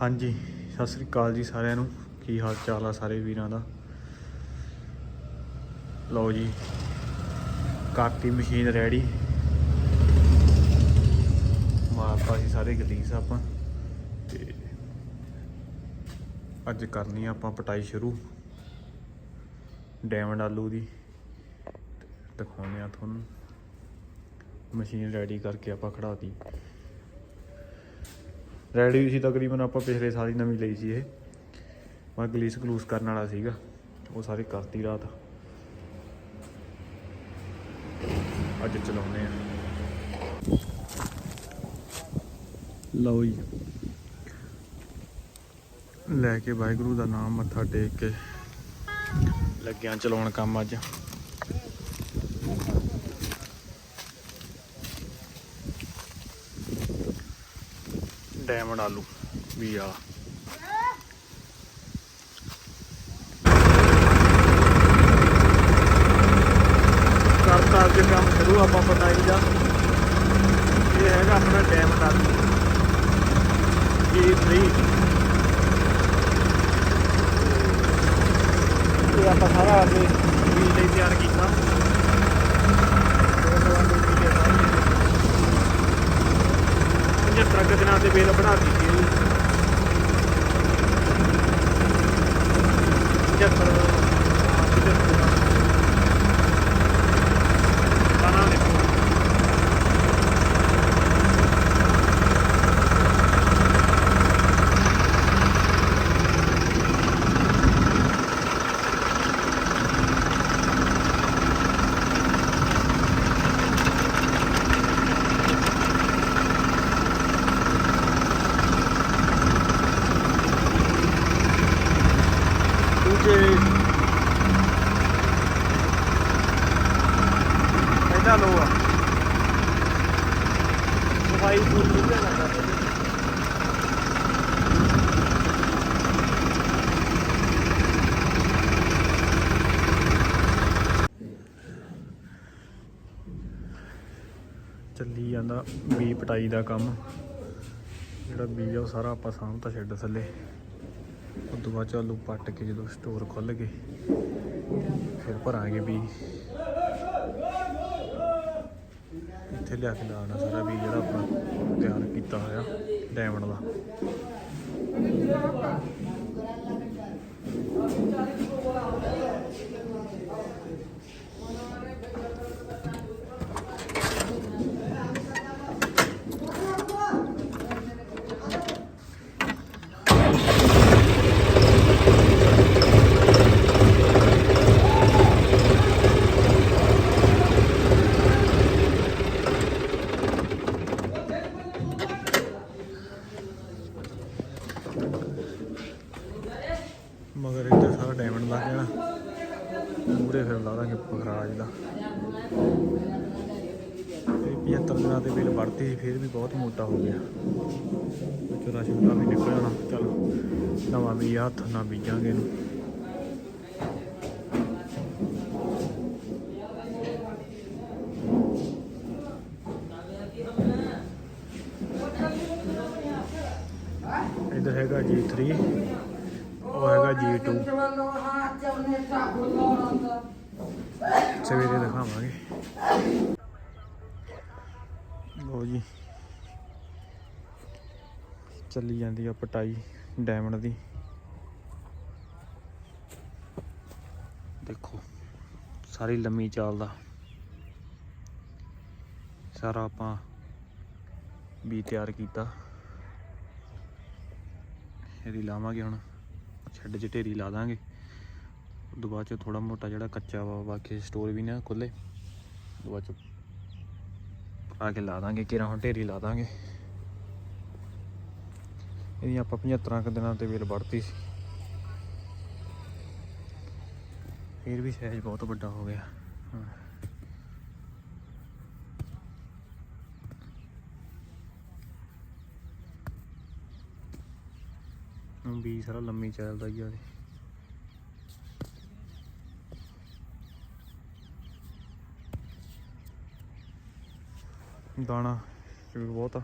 ਹਾਂਜੀ, ਸਤਿ ਸ੍ਰੀ ਅਕਾਲ ਜੀ ਸਾਰਿਆਂ ਨੂੰ। ਕੀ ਹਾਲ ਚਾਲ ਆ ਸਾਰੇ ਵੀਰਾਂ ਦਾ? ਲਓ ਜੀ ਕਾਟੀ ਮਸ਼ੀਨ ਰੈਡੀ ਮਾਰਤਾ ਸੀ ਸਾਰੇ ਗਲੀਸ ਆਪਾਂ। ਤੇ ਅੱਜ ਕਰਨੀ ਆਪਾਂ ਪਟਾਈ ਸ਼ੁਰੂ। ਡਾਇਮੰਡ ਆਲੂ ਦੀ। ਦਿਖਾਉਂਦੇ ਆ ਤੁਹਾਨੂੰ। ਮਸ਼ੀਨ ਰੈਡੀ ਕਰਕੇ ਆਪਾਂ ਖੜਾਤੀ ਰੈਡੀ ਸੀ ਤਕਰੀਬਨ ਆਪਾਂ ਪਿਛਲੇ ਸਾਲ ਹੀ ਨਵੀਂ ਲਈ ਸੀ ਇਹ। ਮੈਂ ਗਲੀਸ ਗਲੂਸ ਕਰਨ ਵਾਲਾ ਸੀਗਾ। ਉਹ ਸਾਰੇ ਕਰਤੀ ਰਾਤ। ਅੱਜ ਚਲਾਉਨੇ ਆ। ਲਓ ਜੀ। ਲੈ ਕੇ ਵਾਹਿਗੁਰੂ ਦਾ ਨਾਮ ਮੱਥਾ ਟੇਕ ਕੇ ਲੱਗਿਆ ਚਲਾਉਣ ਕੰਮ ਅੱਜ। ਡਾਇਮੰਡ ਆਲੂ ਵੀ ਵਾਲਾ ਕਰਤਾ ਅੱਜ ਕੰਮ ਸ਼ੁਰੂ, ਆਪਾਂ ਪਟਾਈ ਦਾ। ਇਹ ਹੈਗਾ ਆਪਣਾ ਡਾਇਮੰਡ ਆਲੂ ਇਹ 3 ਇਹ ਆਪਾਂ ਸਾਰਾ ਅੱਗੇ ਬੀਜ ਲਈ ਤਿਆਰ ਕੀਤਾ। 75 ਦਿਨਾਂ ਦੇ ਬੇਲ ਬਣਾ ਦਿੱਤੀ ਜੀ। 75 ਪਹਿਲਾ ਲੋ ਆ। ਸਫ਼ਾਈ ਪੂਰੀ ਨਹੀਂ ਕਰਦਾ ਚੱਲੀ ਜਾਂਦਾ ਬੀ ਪਟਾਈ ਦਾ ਕੰਮ। ਜਿਹੜਾ ਬੀਜ ਆ ਉਹ ਸਾਰਾ ਆਪਾਂ ਸਾਂਭਤਾ ਛੱਡ ਥੱਲੇ। ਤੋਂ ਬਾਅਦ ਚ ਆਲੂ ਪੱਟ ਕੇ ਜਦੋਂ ਸਟੋਰ ਖੁੱਲ ਗਏ ਫਿਰ ਭਰਾਂਗੇ ਵੀ ਇੱਥੇ ਲਿਆ ਕੇ ਲਾਉਣਾ ਸਾਰਾ ਵੀ ਜਿਹੜਾ ਆਪਣਾ ਤਿਆਰ ਕੀਤਾ ਹੋਇਆ ਡਾਇਮੰਡ ਦਾ। ਮਗਰ ਇੱਧਰ ਸਾਰਾ ਡਾਇਮੰਡ ਲੱਗ ਜਾਣਾ। ਮੂਰੇ ਫਿਰ ਲਾ ਦਾਂਗੇ ਪਖਰਾਜ ਦਾ। ਇਹ 75 ਦਿਨਾਂ ਦੇ ਬਿੱਲ ਵੜਤੀ ਸੀ, ਫਿਰ ਵੀ ਬਹੁਤ ਮੋਟਾ ਹੋ ਗਿਆ। ਚੋਰਾ ਸ਼ਿਮਲਾ ਵੀ ਨਿਕਲ ਜਾਣਾ। ਚਲੋ ਨਵਾਂ ਵੀ ਹੱਥ ਨਾ ਬੀਜਾਂਗੇ ਇਹਨੂੰ। ਇੱਧਰ ਹੈਗਾ ਜੀ G3 ਉਹ ਹੈਗਾ G2 ਸਵੇਰੇ ਦਿਖਾਵਾਂਗੇ। ਲੋ ਜੀ। ਚੱਲੀ ਜਾਂਦੀ ਆ ਪਟਾਈ ਡਾਇਮੰਡ ਦੀ। ਦੇਖੋ ਸਾਰੀ ਲੰਮੀ ਚਾਲ ਦਾ ਸਾਰਾ ਆਪਾਂ ਵੀ ਤਿਆਰ ਕੀਤਾ। ਇਹਦੀ ਲਾਵਾਂਗੇ ਹੁਣ। ਛੱਡ ਚ ਢੇਰੀ ਲਾ ਦਾਂਗੇ। ਉਸ ਤੋਂ ਬਾਅਦ ਚ ਥੋੜਾ ਮੋਟਾ ਜਿਹੜਾ ਕੱਚਾ ਵਾ, ਬਾਕੀ ਸਟੋਰ ਵੀ ਨਾ ਖੁੱਲੇ ਉਸ ਤੋਂ ਬਾਅਦ ਚ ਆ ਕੇ ਲਾ ਦਾਂਗੇ ਕਿਰਾਂ ਹੁਣ ਢੇਰੀ ਲਾ ਦਾਂਗੇ। ਇਹਦੀ ਆਪਾਂ 75 ਕੁ ਦਿਨਾਂ ਤੇ ਵੇਲ ਵੜਤੀ ਸੀ। ਫਿਰ ਵੀ ਸਾਈਜ਼ ਬਹੁਤ ਵੱਡਾ ਹੋ ਗਿਆ। ਹਾਂ। ਹੁਣ ਵੀ ਸਾਰਾ ਲੰਮੀ ਚੱਲਦਾ ਹੀ ਆ ਇਹਦੇ। ਦਾਣਾ ਵੀ ਬਹੁਤ ਆ